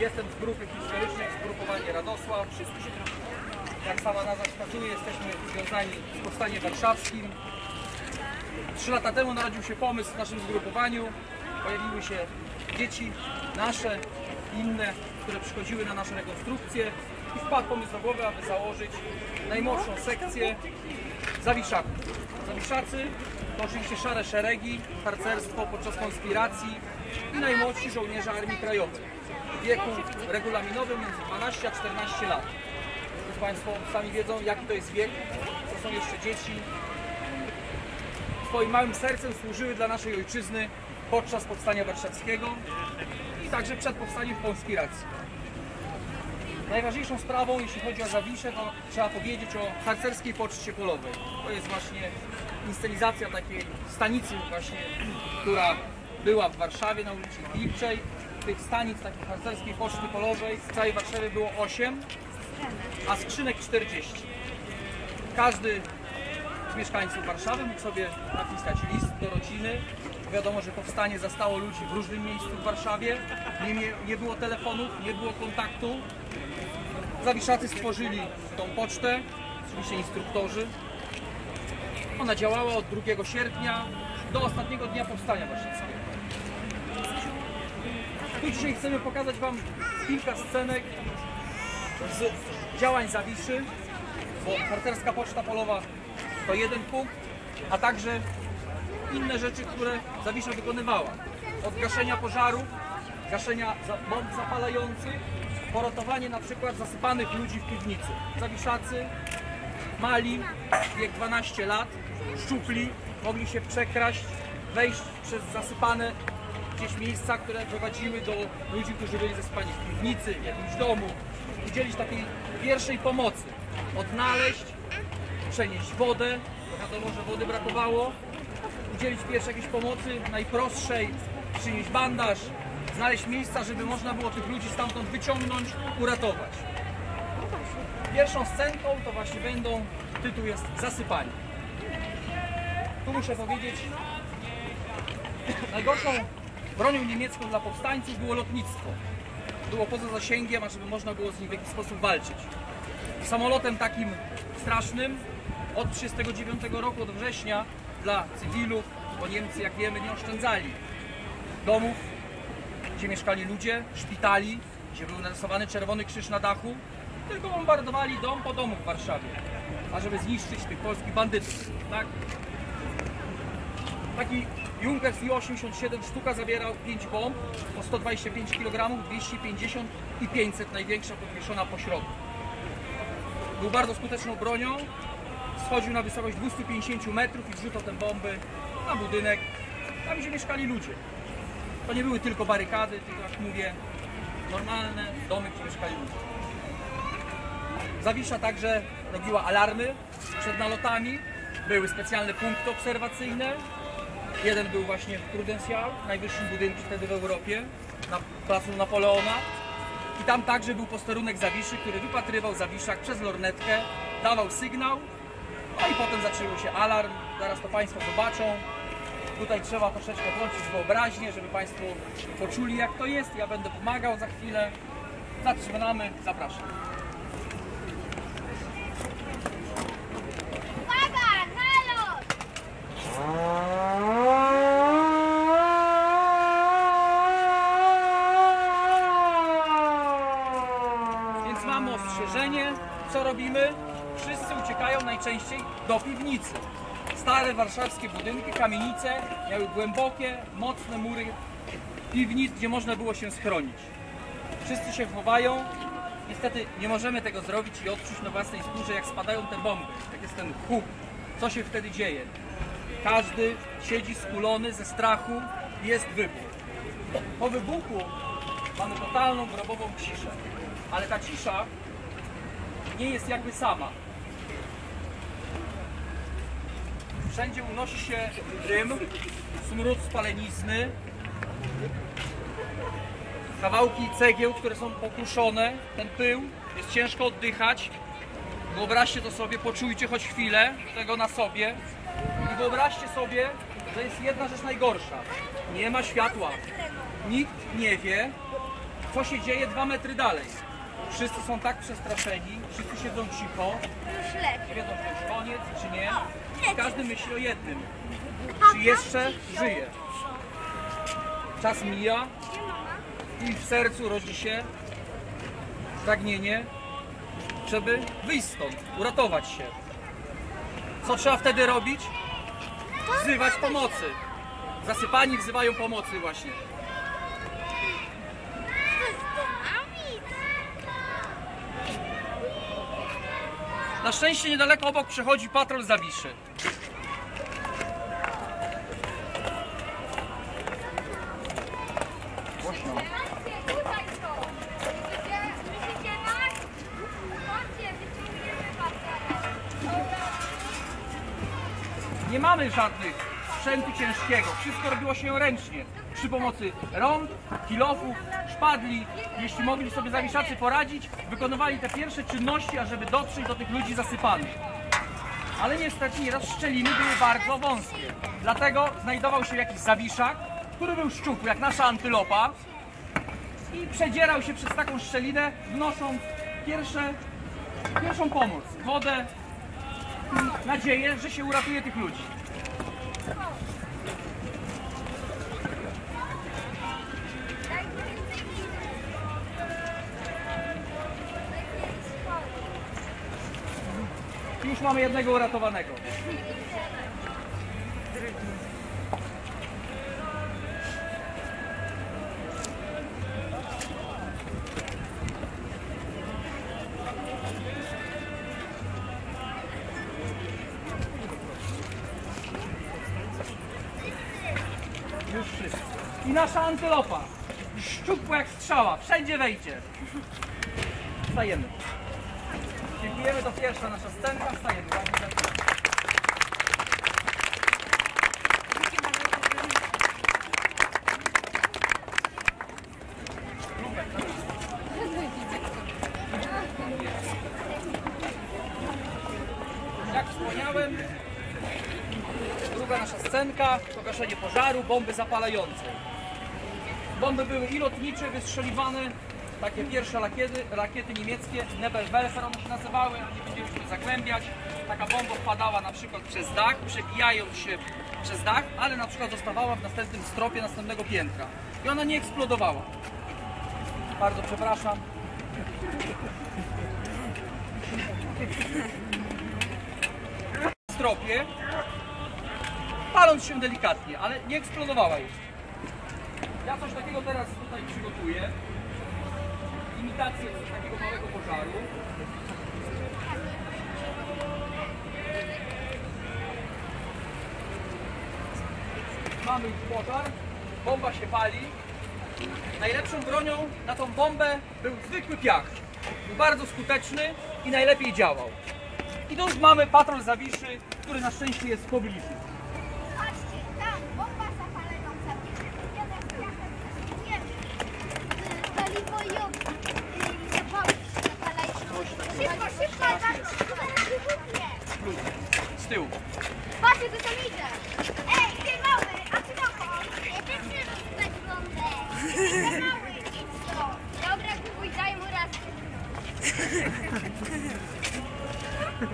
Jestem z grupy historycznej, zgrupowanie Radosław. Jak sama nazwa wskazuje, jesteśmy związani z Powstaniem Warszawskim. Trzy lata temu narodził się pomysł w naszym zgrupowaniu. Pojawiły się dzieci nasze, inne, które przychodziły na nasze rekonstrukcje i wpadł pomysł do głowy, aby założyć najmłodszą sekcję zawiszaków. Zawiszacy to oczywiście szare szeregi, harcerstwo podczas konspiracji i najmłodsi żołnierze Armii Krajowej wieku regulaminowym między 12 a 14 lat. Więc Państwo sami wiedzą, jaki to jest wiek. To są jeszcze dzieci. Swoim małym sercem służyły dla naszej ojczyzny podczas powstania warszawskiego i także przed powstaniem konspiracji. Najważniejszą sprawą, jeśli chodzi o Zawiszę, to trzeba powiedzieć o harcerskiej poczcie polowej. To jest właśnie inscenizacja takiej stanicy właśnie, która była w Warszawie na ulicy Wilczej. Tych stanic takiej harcerskiej poczty polowej w całej Warszawie było 8, a skrzynek 40. Każdy z mieszkańców Warszawy mógł sobie napisać list do rodziny. Wiadomo, że powstanie zastało ludzi w różnym miejscu w Warszawie. Nie, nie, nie było telefonów, nie było kontaktu. Zawiszacy stworzyli tą pocztę, oczywiście instruktorzy. Ona działała od 2 sierpnia do ostatniego dnia powstania warszawskiego. Tu dzisiaj chcemy pokazać Wam kilka scenek z działań Zawiszy, bo harcerska poczta polowa to jeden punkt, a także inne rzeczy, które Zawisza wykonywała. Od gaszenia pożarów, gaszenia bomb zapalających, poratowanie na przykład zasypanych ludzi w piwnicy. Zawiszacy mali, wiek 12 lat, szczupli, mogli się przekraść, wejść przez zasypane gdzieś miejsca, które prowadziły do ludzi, którzy byli zasypani w piwnicy, w jakimś domu, udzielić takiej pierwszej pomocy, odnaleźć, przenieść wodę, wiadomo, że wody brakowało, udzielić pierwszej jakiejś pomocy, najprostszej, przynieść bandaż, znaleźć miejsca, żeby można było tych ludzi stamtąd wyciągnąć, uratować. Pierwszą scenką to właśnie będą, tytuł jest Zasypanie. Tu muszę powiedzieć, najgorszą bronią niemiecką dla powstańców było lotnictwo. Było poza zasięgiem, a żeby można było z nim w jakiś sposób walczyć. Samolotem takim strasznym od 1939 roku, od września dla cywilów, bo Niemcy, jak wiemy, nie oszczędzali domów, gdzie mieszkali ludzie, szpitali, gdzie był narysowany czerwony krzyż na dachu, tylko bombardowali dom po domu w Warszawie, ażeby zniszczyć tych polskich bandytów. Tak? Taki Junkers Ju-87 sztuka zawierał 5 bomb po 125 kg, 250 i 500, największa podwieszona po środku. Był bardzo skuteczną bronią, schodził na wysokość 250 metrów i wrzucał te bomby na budynek, tam gdzie mieszkali ludzie. To nie były tylko barykady, tylko jak mówię, normalne domy, gdzie mieszkali ludzie. Zawisza także robiła alarmy przed nalotami, były specjalne punkty obserwacyjne. Jeden był właśnie w Prudential, najwyższym budynku wtedy w Europie, na placu Napoleona. I tam także był posterunek Zawiszy, który wypatrywał Zawiszak przez lornetkę, dawał sygnał, no i potem zaczęło się alarm, zaraz to Państwo zobaczą. Tutaj trzeba troszeczkę włączyć wyobraźnię, żeby Państwo poczuli jak to jest. Ja będę pomagał za chwilę. Zaczynamy, zapraszam. Robimy? Wszyscy uciekają najczęściej do piwnicy. Stare warszawskie budynki, kamienice miały głębokie, mocne mury piwnic, gdzie można było się schronić. Wszyscy się chowają. Niestety nie możemy tego zrobić i odczuć na własnej skórze, jak spadają te bomby, jak jest ten huk. Co się wtedy dzieje? Każdy siedzi skulony ze strachu jest wybuch. Po wybuchu mamy totalną grobową ciszę. Ale ta cisza nie jest jakby sama. Wszędzie unosi się dym, smród spalenizny, kawałki cegieł, które są pokruszone, ten pył, jest ciężko oddychać. Wyobraźcie to sobie, poczujcie choć chwilę tego na sobie i wyobraźcie sobie, że jest jedna rzecz najgorsza. Nie ma światła. Nikt nie wie, co się dzieje dwa metry dalej. Wszyscy są tak przestraszeni, wszyscy siedzą cicho, Już nie wiedzą, czy to już koniec, czy nie. Każdy myśli o jednym. Czy jeszcze żyje? Czas mija i w sercu rodzi się pragnienie, żeby wyjść stąd, uratować się. Co trzeba wtedy robić? Wzywać pomocy. Zasypani wzywają pomocy właśnie. Na szczęście niedaleko obok przechodzi patrol Zawiszy. Głośno. Nie mamy żadnych sprzętu ciężkiego. Wszystko robiło się ręcznie. Przy pomocy rąk, kilofów, szpadli. Jeśli mogli sobie zawiszacy poradzić, wykonywali te pierwsze czynności, ażeby dotrzeć do tych ludzi zasypanych. Ale niestety nieraz szczeliny były bardzo wąskie. Dlatego znajdował się jakiś zawiszak, który był szczupły, jak nasza antylopa i przedzierał się przez taką szczelinę, wnosząc pierwsze, pierwszą pomoc, wodę, i nadzieję, że się uratuje tych ludzi. Już mamy jednego uratowanego. Już wszyscy. I nasza antylopa. Szczupła jak strzała. Wszędzie wejdzie. Wstajemy. Dziękujemy, to pierwsza nasza scenka. Jak wspomniałem, druga nasza scenka to gaszenie pożaru, bomby zapalającej. Bomby były i lotnicze, wystrzeliwane, takie pierwsze rakiety, rakiety niemieckie, Nebelwerfer one się nazywały, nie będziemy się zagłębiać. Taka bomba wpadała na przykład przez dach, przebijając się przez dach, ale na przykład zostawała w następnym stropie następnego piętra. I ona nie eksplodowała. Bardzo przepraszam. W stropie, paląc się delikatnie, ale nie eksplodowała już. Ja coś takiego teraz tutaj przygotuję. Imitację takiego małego pożaru. Mamy już pożar, bomba się pali. Najlepszą bronią na tą bombę był zwykły piach. Był bardzo skuteczny i najlepiej działał. I tu już mamy patrol Zawiszy, który na szczęście jest w pobliżu.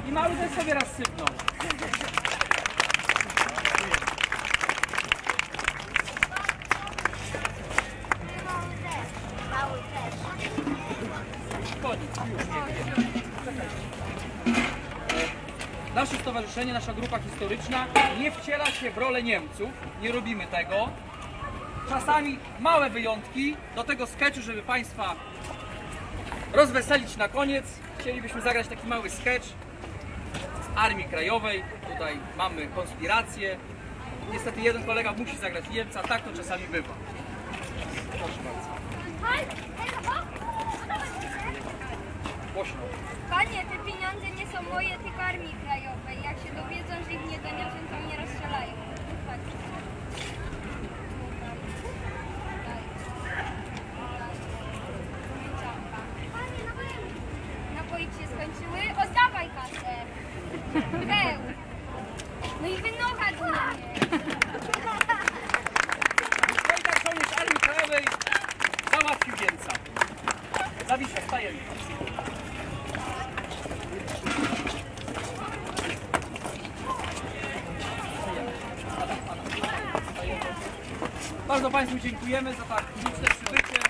I mały sobie raz sypnął. Nasze stowarzyszenie, nasza grupa historyczna nie wciela się w rolę Niemców. Nie robimy tego. Czasami małe wyjątki do tego sketchu, żeby Państwa rozweselić na koniec. Chcielibyśmy zagrać taki mały sketch z Armii Krajowej. Tutaj mamy konspirację. Niestety jeden kolega musi zagrać Niemca, tak to czasami bywa. Proszę bardzo. Głośno. Panie, te pieniądze nie są moje, tylko Armii Krajowej. Jak się dowiedzą, że ich nie doniosą, to mnie rozstrzelają. zły, oddawaj kasę. No i wynocha do mnie. Wojtek żołnierz Armii Krajowej załatwił Wielca. Zawisza w. Bardzo Państwu dziękujemy za tak liczne przybycie.